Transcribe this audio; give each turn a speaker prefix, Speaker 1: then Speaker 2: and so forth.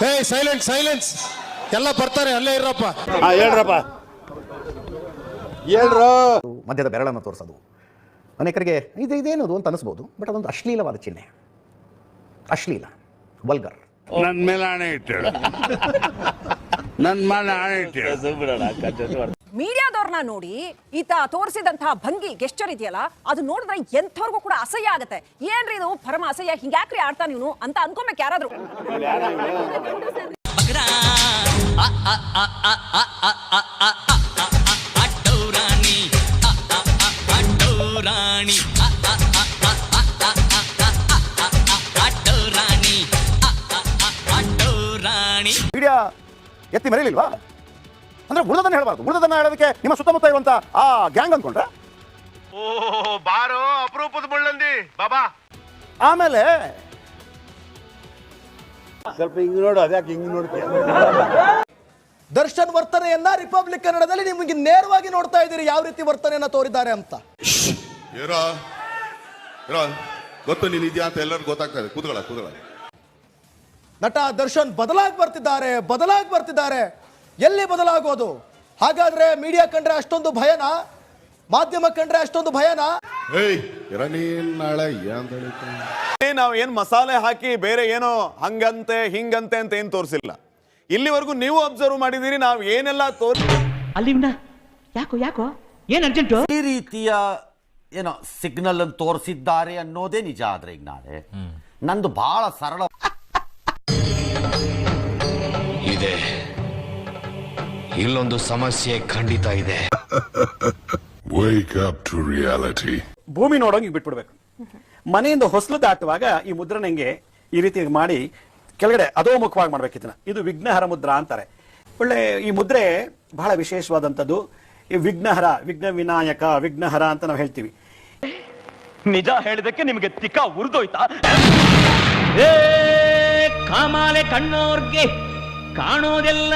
Speaker 1: ಹೇ silent silence ಎಲ್ಲ ಬರ್ತಾರೆ ಅಲ್ಲೇ ಇರಪ್ಪ.
Speaker 2: ಹೇಳ್ರಪ್ಪ. ಹೇಳ್ರು.
Speaker 3: ಮಧ್ಯದ ಬೆರಳನ್ನು ತೋರಿಸೋದು. ಅನೇಕರಿಗೆ ಇದು ಇದೇನದು ಅಂತ ಅನಿಸ್ಬೋದು ಬಟ್ ಅದೊಂದು ಅಶ್ಲೀಲವಾದ ಚಿಹ್ನೆ. ಅಶ್ಲೀಲ ವಲ್ಗರ್.
Speaker 2: ನನ್ನ ಮೇಲೆ ಆಣೆ ಇಟ್ಟು ನನ್ನ ಮೇಲೆ ಆಣೆ ಇಟ್ಟೇಳು
Speaker 4: ಮೀಡಿಯಾದವ್ರನ್ನ ನೋಡಿ ಈತ ತೋರಿಸಿದಂತಹ ಭಂಗಿ ಗೆಸ್ಟರ್ ಇದೆಯಲ್ಲ ಅದು ನೋಡಿದ್ರೆ ಎಂಥವ್ರಿಗೂ ಕೂಡ ಅಸಹ್ಯ ಆಗುತ್ತೆ ಏನ್ರಿ ಇದು ಪರಮ ಅಸಹ್ಯ ಹಿಂಗ್ಯಾಕ್ರಿ ಆಡ್ತಾನ ಇವನು ಅಂತ ಅನ್ಕೊಬೇಕು ಯಾರಾದ್ರೂ
Speaker 3: ಮೀಡಿಯಾ ಎತ್ತಿ ಮೆರೀಲಿಲ್ವಾ ಅಂದ್ರೆ ಉಳಿದದನ್ನ ಹೇಳಬಾರ್ದು. ಉಳಿದದನ್ನ ಹೇಳೋದಕ್ಕೆ ನಿಮ್ಮ ಸುತ್ತಮುತ್ತ ಇರುವಂತ ಆ ಗ್ಯಾಂಗ್ ಅನ್ಕೊಂಡ್ರೆ?
Speaker 5: ಓ ಬಾರೋ ಅಪರೂಪದ ಮುಳ್ಳಂದಿ. ಬಾಬಾ.
Speaker 3: ಆಮೇಲೆ
Speaker 2: ಸ್ವಲ್ಪ ಹಿಂಗ್ ನೋಡು ಅದ್ಯಾಕೆ ಹಿಂಗ್ ನೋಡ್ತೀಯ
Speaker 6: ದರ್ಶನ್ ವರ್ತನೆಯನ್ನ ರಿಪಬ್ಲಿಕ್ ಕನ್ನಡದಲ್ಲಿ ನಿಮಗೆ ನೇರವಾಗಿ ನೋಡ್ತಾ ಇದ್ದೀರಿ. ಯಾವ ರೀತಿ ವರ್ತನೆಯನ್ನ ತೋರಿದ್ದಾರೆ ಅಂತ?
Speaker 7: ಇರೋ ಏರೋ ಗೊತ್ತು ನೀನ್ ಇದೆಯಾ ಅಂತ ಎಲ್ಲರಿಗೂ ಇದೆ. ಕೂತ್ಕೊಳ್ಳ ಕೂತ್ಕೊಳ್ಳ.
Speaker 6: ನಟ ದರ್ಶನ್ ಬದಲಾಗಿ ಬರ್ತಿದ್ದಾರೆ ಬದಲಾಗಿ ಬರ್ತಿದ್ದಾರೆ. ಎಲ್ಲಿ ಬದಲಾಗೋದು? ಹಾಗಾದ್ರೆ ಮೀಡಿಯಾ ಕಂಡ್ರೆ ಅಷ್ಟೊಂದು ಭಯನ? ಮಾಧ್ಯಮ ಕಂಡ್ರೆ ಅಷ್ಟೊಂದು ಭಯನ?
Speaker 8: ನಾವು ಏನ್ ಮಸಾಲೆ ಹಾಕಿ ಬೇರೆ ಏನೋ ಹಂಗಂತೆ ಹಿಂಗಂತೆ ಅಂತ ಏನ್ ತೋರಿಸಿಲ್ಲ. ಇಲ್ಲಿವರೆಗೂ ನೀವು ಅಬ್ಸರ್ವ್ ಮಾಡಿದೀರಿ ನಾವು ಏನೆಲ್ಲ ತೋರ್
Speaker 9: ಅಲ್ಲಿಂದ ಯಾಕೋ ಯಾಕೋ? ಏನ್ ಅರ್ಜೆಂಟು
Speaker 10: ಈ ರೀತಿಯ ಏನೋ ಸಿಗ್ನಲ್ ಅನ್ನು ತೋರಿಸಿದ್ದಾರೆ ಅನ್ನೋದೇ ನಿಜ ಆದ್ರೆ ಈಗ ನಾಳೆ. ನಂದು ಬಹಳ ಸರಳ
Speaker 5: ಇದೆ. ಇಲ್ಲೊಂದು ಸಮಸ್ಯೆ ಖಂಡಿತ ಇದೆ.
Speaker 7: Wake up to reality.
Speaker 11: ಭೂಮಿ ನೋಡೋಂಗೆ ಬಿಟ್ಬಿಡ್ಬೇಕು. ಮನೆಯಿಂದ ಹೊಸಲು ದಾಟುವಾಗ ಈ ಮುದ್ರಣಂಗೆ ಈ ರೀತಿ ಮಾಡಿ ಕೆಳಗಡೆ ಅಧೋಮುಖವಾಗಿ ಮಾಡ್ಬೇಕು ಇದನ್ನ. ಇದು ವಿಘ್ನಹರ ಮುದ್ರಾ ಅಂತಾರೆ. ಒಳ್ಳೆ ಈ ಮುದ್ರೆ ಬಹಳ ವಿಶೇಷವಾದಂಥದ್ದು. ಈ ವಿಘ್ನಹರ ವಿಘ್ನ ವಿನಾಯಕ ವಿಘ್ನಹರ ಅಂತ ನಾವು ಹೇಳ್ತೀವಿ.
Speaker 9: ನಿಜ ಹೇಳಿದಕ್ಕೆ ನಿಮಗೆ ತಿಕ್ಕ ಉರಿದೋಯ್ತಾ? ಏ ಕಾಮಾಲೆ ಕಣ್ಣೋರ್ಗೆ ಕಾಣೋದೆಲ್ಲ